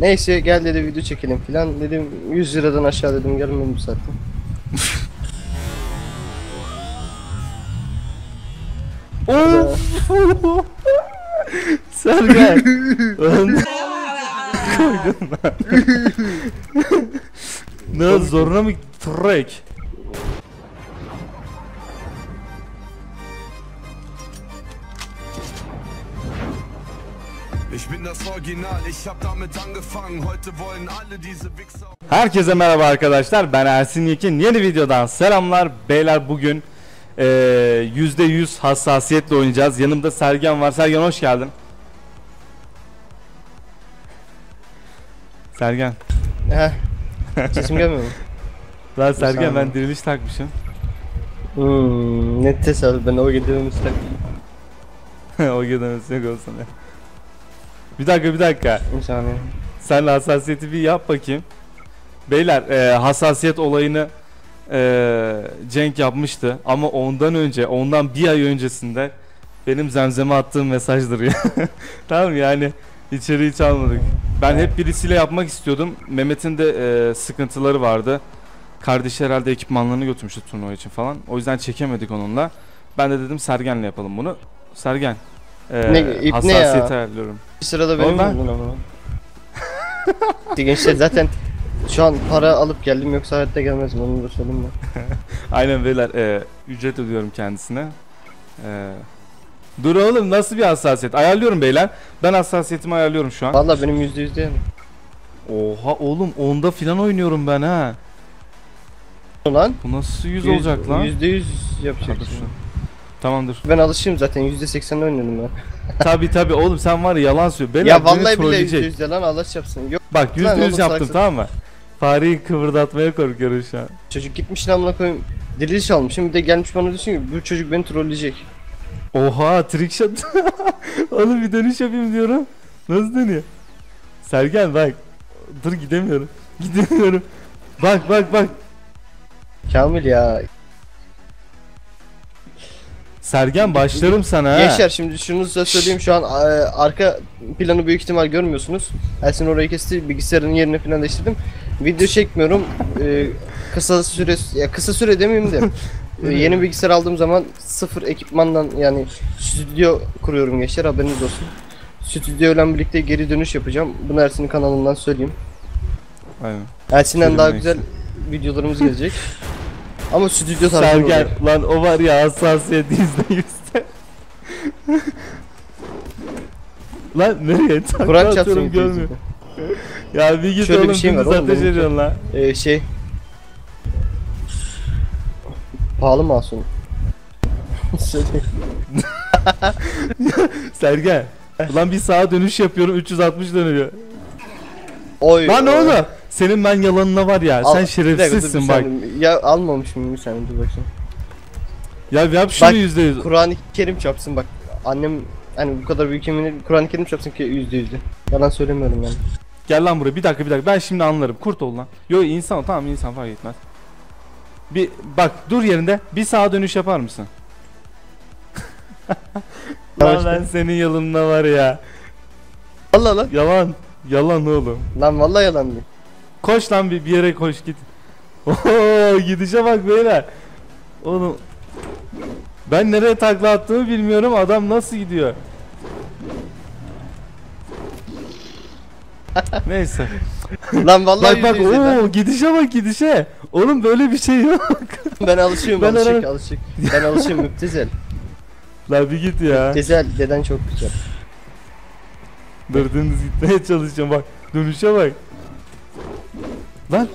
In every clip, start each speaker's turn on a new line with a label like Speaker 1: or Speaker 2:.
Speaker 1: Neyse gel dedi video çekelim filan dedim 100 liradan aşağı dedim gelmem bu saatte.
Speaker 2: Of! Sergen. Lan koydum lan. ne zoruna mı trek? Herkese merhaba arkadaşlar. Ben Ersin Yekin. Yeni videodan selamlar. Beyler bugün eee, %100 hassasiyetle oynayacağız. Yanımda Sergen var. Sergen hoş geldin. Sergen.
Speaker 1: Heh. Sesim gelmiyor mu?
Speaker 2: Lan Sergen ben diriliş takmışım.
Speaker 1: Hmm, ne tesadüf ben o gidiyorum istek.
Speaker 2: o gidemezsin yok olsun ya. Bir dakika bir dakika.
Speaker 1: Bir saniye.
Speaker 2: Sen hassasiyeti bir yap bakayım. Beyler e, hassasiyet olayını e, Cenk yapmıştı ama ondan önce ondan bir ay öncesinde benim zemzeme attığım mesajdır ya. tamam yani içeri hiç almadık. Ben hep birisiyle yapmak istiyordum. Mehmet'in de e, sıkıntıları vardı. Kardeşi herhalde ekipmanlarını götürmüştü turnuva için falan. O yüzden çekemedik onunla. Ben de dedim Sergen'le yapalım bunu. Sergen. E,
Speaker 1: Ne- ip ne ya?
Speaker 2: ayarlıyorum.
Speaker 1: Bir sırada benim
Speaker 2: ben-.
Speaker 1: Gençler zaten şu an para alıp geldim yoksa hayatta gelmezdim onu da söyleyeyim ben.
Speaker 2: Aynen beyler e, ücret ödüyorum kendisine. E, dur oğlum nasıl bir hassasiyet? Ayarlıyorum beyler. Ben hassasiyetimi ayarlıyorum şu an.
Speaker 1: Valla benim yüzde yüz değil.
Speaker 2: Oha oğlum onda filan oynuyorum ben ha.
Speaker 1: Lan.
Speaker 2: Bu nasıl 100 olacak lan?
Speaker 1: Yüzde yüz
Speaker 2: Ha,
Speaker 1: yapacak.
Speaker 2: dur şu- Tamamdır.
Speaker 1: Ben alışayım zaten yüzde seksen oynuyorum ben.
Speaker 2: tabi tabi oğlum sen var ya yalan söylüyor. Beyler
Speaker 1: ya vallahi billahi yüzde
Speaker 2: trolleyecek.
Speaker 1: yüz de lan Allah yapsın. Yok
Speaker 2: Bak yüzde
Speaker 1: Lan
Speaker 2: yüz
Speaker 1: oğlum
Speaker 2: yaptım
Speaker 1: saksı-
Speaker 2: tamam mı? Fareyi kıvırdatmaya korkuyorum şu an.
Speaker 1: çocuk gitmiş lan amına koyayım. Diriliş almışım bir de gelmiş bana diyorsun ki bu çocuk beni trolleyecek.
Speaker 2: Oha trick shot. oğlum bir dönüş yapayım diyorum. Nasıl dönüyor? Sergen bak. Dur gidemiyorum. Gidemiyorum. Bak bak bak.
Speaker 1: Kamil ya.
Speaker 2: Sergen başlarım sana.
Speaker 1: Gençler şimdi şunu size söyleyeyim şu an e, arka planı büyük ihtimal görmüyorsunuz. Ersin orayı kesti bilgisayarın yerine falan değiştirdim. Video çekmiyorum. E, kısa süre ya kısa süre demeyeyim de e, yeni bilgisayar aldığım zaman sıfır ekipmandan yani stüdyo kuruyorum gençler haberiniz olsun. Stüdyoyla birlikte geri dönüş yapacağım. Bunu Ersin'in kanalından söyleyeyim.
Speaker 2: Aynen.
Speaker 1: Ersin'den daha güzel videolarımız gelecek. Ama stüdyo tarzı
Speaker 2: Sergen lan o var ya hassasiyet yüzde yüzde. lan nereye? Takla
Speaker 1: Kur'an
Speaker 2: atıyorum, görmüyor. Ya bir git
Speaker 1: Şöyle bir
Speaker 2: oğlum
Speaker 1: şey var
Speaker 2: dümdüz
Speaker 1: oğlum,
Speaker 2: ateş
Speaker 1: benim-
Speaker 2: ediyorsun lan.
Speaker 1: Ee, şey Pahalı masum. Söyleyeyim.
Speaker 2: Sergen. Ulan bir sağa dönüş yapıyorum 360 dönüyor.
Speaker 1: Oy.
Speaker 2: Lan
Speaker 1: oy.
Speaker 2: oğlum senin ben yalanına var ya
Speaker 1: Al-
Speaker 2: sen şerefsizsin bak.
Speaker 1: Ya almamış mıyım bir saniye dur bakayım.
Speaker 2: Ya yap şunu
Speaker 1: Bak,
Speaker 2: yüzde yüz.
Speaker 1: Kur'an-ı Kerim çarpsın bak. Annem hani bu kadar büyük yemin Kur'an-ı Kerim çarpsın ki yüzde yüzde. Yalan söylemiyorum yani.
Speaker 2: Gel lan buraya bir dakika bir dakika ben şimdi anlarım kurt ol lan. Yo insan ol, tamam insan fark etmez. Bir bak dur yerinde bir sağa dönüş yapar mısın? lan ben senin yalınına var ya.
Speaker 1: Vallahi lan.
Speaker 2: Yalan. Yalan oğlum.
Speaker 1: Lan vallahi yalan değil.
Speaker 2: Koş lan bir, bir yere koş git. Oho gidişe bak beyler. Oğlum. Ben nereye takla attığımı bilmiyorum adam nasıl gidiyor. Neyse.
Speaker 1: lan vallahi
Speaker 2: bak bak ooo gidişe bak gidişe. Oğlum böyle bir şey yok.
Speaker 1: Ben alışıyorum
Speaker 2: Ben
Speaker 1: alışık
Speaker 2: ara-
Speaker 1: alışık. Ben alışıyorum müptezel.
Speaker 2: Lan bir git ya.
Speaker 1: Müptezel deden çok güzel.
Speaker 2: Dümdüz gitmeye çalışacağım bak. Dönüşe bak. Lan.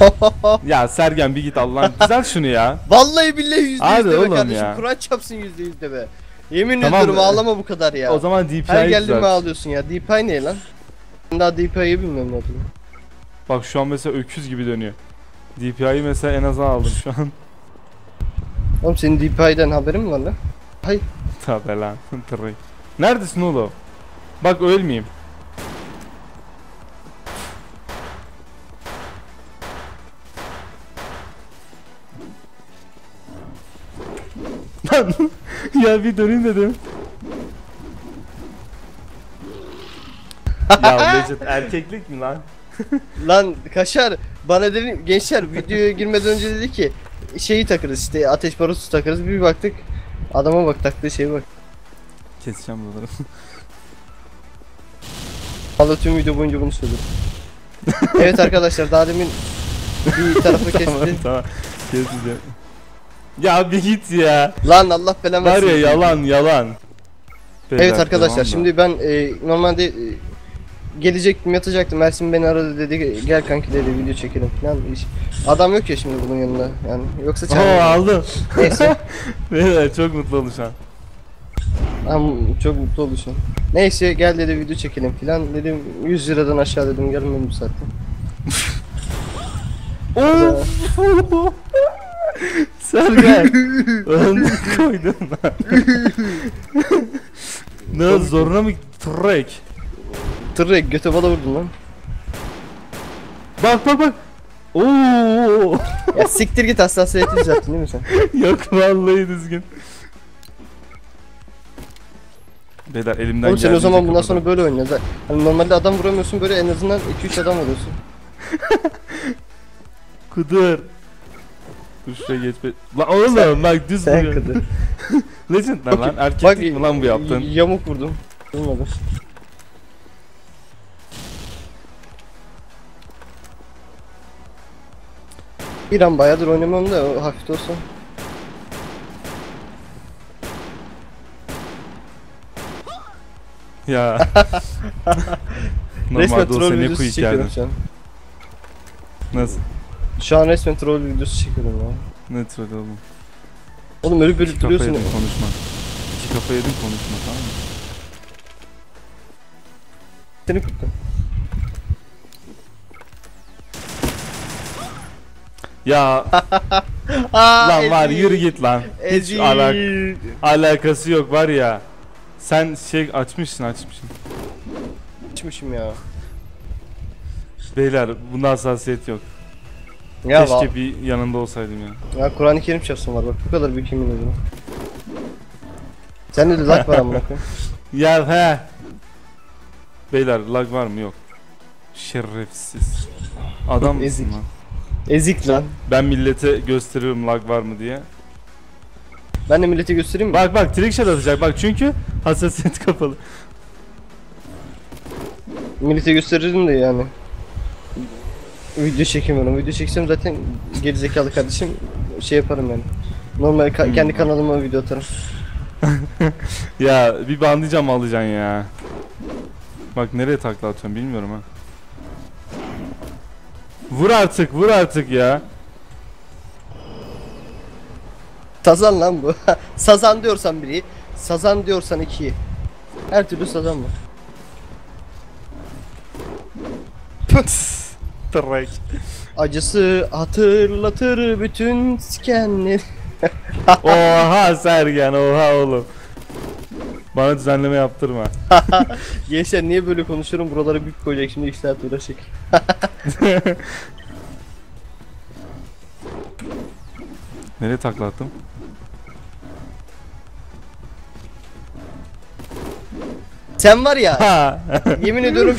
Speaker 2: ya Sergen bir git Allah'ın güzel şunu ya.
Speaker 1: Vallahi billahi yüzde
Speaker 2: Hadi
Speaker 1: yüzde be
Speaker 2: oğlum
Speaker 1: kardeşim.
Speaker 2: ya.
Speaker 1: Kur'an çarpsın yüzde yüzde be. Yemin
Speaker 2: Tamam
Speaker 1: ediyorum ağlama bu kadar ya.
Speaker 2: O zaman DPI
Speaker 1: Her geldiğinde
Speaker 2: düzelt.
Speaker 1: ağlıyorsun ya. DPI ne lan? Ben daha DPI'yi bilmiyorum ne olduğunu.
Speaker 2: Bak şu an mesela öküz gibi dönüyor. DPI'yi mesela en aza aldım şu an.
Speaker 1: Oğlum senin DPI'den haberin mi var lan?
Speaker 2: Tabi lan. Tırrık. Neredesin oğlum? Bak ölmeyeyim. Lan ya bir döneyim dedim. ya Legend erkeklik mi lan?
Speaker 1: Lan kaşar bana dedi gençler videoya girmeden önce dedi ki şeyi takarız işte ateş barutu takarız bir baktık adama bak taktığı şeye bak.
Speaker 2: Keseceğim buraları.
Speaker 1: Valla tüm video boyunca bunu söyledim. evet arkadaşlar daha demin bir tarafı
Speaker 2: tamam
Speaker 1: kesti.
Speaker 2: tamam. Keseceğim. Ya bir git ya.
Speaker 1: Lan Allah belanı
Speaker 2: Var ya yalan yalan. Beyler,
Speaker 1: Evet arkadaşlar şimdi ben e, normalde e, gelecektim yatacaktım Ersin beni aradı dedi gel kanki dedi video çekelim falan. Hiç- Adam yok ya şimdi bunun yanında yani yoksa
Speaker 2: Oo
Speaker 1: çağırırım.
Speaker 2: aldım.
Speaker 1: Neyse
Speaker 2: Beyler çok mutlu oldum şu an.
Speaker 1: Am çok mutlu oldu şu an. Neyse gel dedi video çekelim filan dedim 100 liradan aşağı dedim gelmem bu saatte.
Speaker 2: Sergen. Onu koydun lan. ne zoruna mı trek?
Speaker 1: Tırrek göte bala vurdun lan.
Speaker 2: Bak bak bak. Oo.
Speaker 1: Ya siktir git hassasiyeti düzelttin değil mi sen?
Speaker 2: Yok vallahi düzgün. Beyler elimden
Speaker 1: Oğlum sen o zaman bundan sonra böyle oynuyorsun. Hani normalde adam vuramıyorsun böyle en azından 2-3 adam vuruyorsun.
Speaker 2: Kudur. Dur şuraya geç be. Lan oğlum bak düz
Speaker 1: Sen
Speaker 2: vuruyor.
Speaker 1: kıdır.
Speaker 2: Legend lan lan. Erkeklik
Speaker 1: Bak
Speaker 2: mi lan bu yaptın?
Speaker 1: y- Yamuk vurdum. Olmadı. Bir an bayağıdır oynamam da o hafif de olsa.
Speaker 2: Ya. Normalde o
Speaker 1: troll
Speaker 2: sene
Speaker 1: videosu
Speaker 2: quick
Speaker 1: çekiyorum
Speaker 2: geldi.
Speaker 1: şu an.
Speaker 2: Nasıl?
Speaker 1: Şu an resmen troll videosu çekiyorum ya.
Speaker 2: Ne troll oğlum?
Speaker 1: Oğlum ölüp ölüp
Speaker 2: kafa
Speaker 1: duruyorsun.
Speaker 2: yedin konuşma. İki kafa yedin konuşma tamam mı?
Speaker 1: Seni kuttum.
Speaker 2: Ya lan var yürü git lan. Hiç alak alakası yok var ya. Sen şey açmışsın açmışsın.
Speaker 1: Açmışım ya.
Speaker 2: Beyler bunda hassasiyet yok.
Speaker 1: Ya,
Speaker 2: Keşke bir yanında olsaydım ya.
Speaker 1: ya Kur'an-ı Kerim çarpsın var bak bu kadar büyük yemin ediyorum. Sende de lag var amına koyayım.
Speaker 2: Ya he. Beyler lag var mı yok. Şerefsiz. Adam mısın
Speaker 1: Ezik.
Speaker 2: lan?
Speaker 1: Ezik lan.
Speaker 2: Ben millete gösteriyorum lag var mı diye.
Speaker 1: Ben de millete göstereyim mi?
Speaker 2: Bak bak trickshot atacak bak çünkü hassasiyet kapalı.
Speaker 1: Millete gösterirdim de yani. Video çekemiyorum. Video çeksem zaten gerizekalı kardeşim şey yaparım yani. Normal ka-
Speaker 2: Hmm.
Speaker 1: kendi kanalıma video atarım.
Speaker 2: Ya bir bandicam alacaksın ya. Bak nereye takla atıyorum bilmiyorum ha. Vur artık vur artık ya.
Speaker 1: Sazan lan bu. sazan diyorsan biri, sazan diyorsan iki. Her türlü sazan var.
Speaker 2: Trek.
Speaker 1: Acısı hatırlatır bütün skenleri.
Speaker 2: Oha Sergen oha oğlum. Bana düzenleme yaptırma.
Speaker 1: Gençler niye böyle konuşuyorum? Buraları büyük koyacak şimdi 2 saat uğraşacak.
Speaker 2: Nereye takla attım?
Speaker 1: Sen var ya yemin ediyorum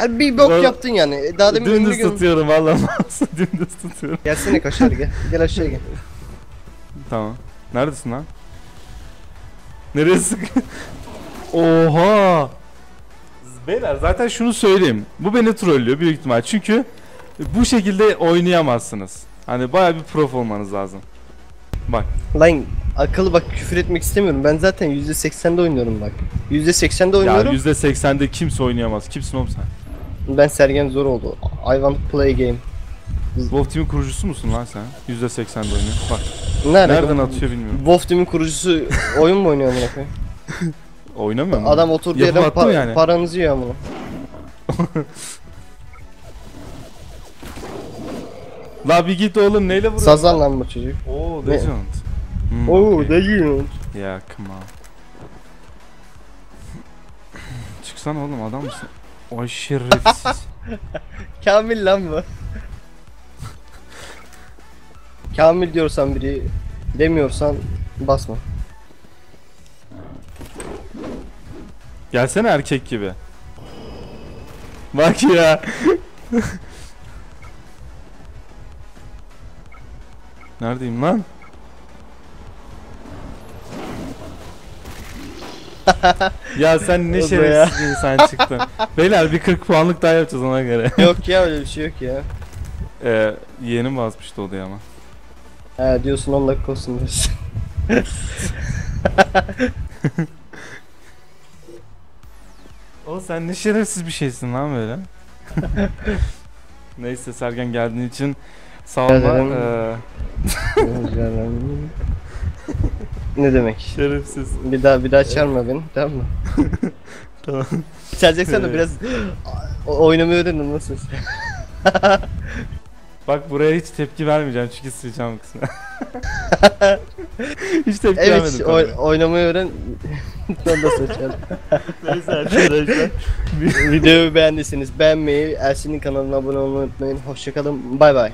Speaker 1: yani bir bok yaptın yani. E, Daha demin önünü
Speaker 2: dümdüz tutuyorum valla mouse'u dümdüz tutuyorum.
Speaker 1: Gelsene kaşar gel. Gel aşağıya gel.
Speaker 2: Tamam. Neredesin lan? Nereye sık? Oha! Beyler zaten şunu söyleyeyim. Bu beni trollüyor büyük ihtimal. Çünkü bu şekilde oynayamazsınız. Hani baya bir prof olmanız lazım. Bak.
Speaker 1: Lan akıllı bak küfür etmek istemiyorum. Ben zaten %80'de oynuyorum bak. %80'de
Speaker 2: Ya
Speaker 1: oynuyorum.
Speaker 2: %80'de kimse oynayamaz. Kimsin oğlum sen?
Speaker 1: Ben Sergen zor oldu. I want to play game.
Speaker 2: Wolf Team'in kurucusu musun lan sen? %80'de oynuyor. Bak.
Speaker 1: Nerede?
Speaker 2: Nereden atıyor bilmiyorum.
Speaker 1: Wolf Team'in kurucusu oyun mu oynuyor amına koyayım?
Speaker 2: Oynamıyor mu?
Speaker 1: Adam oturduğu yerden pa-
Speaker 2: yani?
Speaker 1: paranızı yiyor amına.
Speaker 2: La bir git oğlum neyle vuruyorsun?
Speaker 1: Sazan lan bu çocuk.
Speaker 2: Oo? Legend. Hmm,
Speaker 1: Oo
Speaker 2: okay.
Speaker 1: yiyorsun?
Speaker 2: Ya come on. Çıksana oğlum adam mısın? Ay şerefsiz.
Speaker 1: Kamil lan bu. Kamil diyorsan biri demiyorsan basma.
Speaker 2: Gelsene erkek gibi. Bak ya. Neredeyim lan? ya sen ne şerefsiz bir insan çıktın. Beyler bir 40 puanlık daha yapacağız ona göre.
Speaker 1: yok ya öyle bir şey yok ya.
Speaker 2: Ee, yeğenim basmıştı odaya ama.
Speaker 1: He diyorsun 10 dakika olsun diyorsun.
Speaker 2: O sen ne şerefsiz bir şeysin lan böyle. Neyse Sergen geldiğin için sağ olma. Ee,
Speaker 1: ne demek?
Speaker 2: şerefsiz.
Speaker 1: Bir daha bir daha çağırma beni tamam mı?
Speaker 2: Tamam.
Speaker 1: Çağıracaksan da biraz o- oynamayı öğrenin nasıl?
Speaker 2: Bak buraya hiç tepki vermeyeceğim çünkü sileceğim kısmı. hiç tepki
Speaker 1: Evet
Speaker 2: vermedim.
Speaker 1: oy-
Speaker 2: tabii.
Speaker 1: oynamayı öğren. Sonra çağır.
Speaker 2: Neyse arkadaşlar.
Speaker 1: Videoyu beğendiyseniz beğenmeyi, Ersin'in kanalına abone olmayı unutmayın. Hoşçakalın. Bay bay.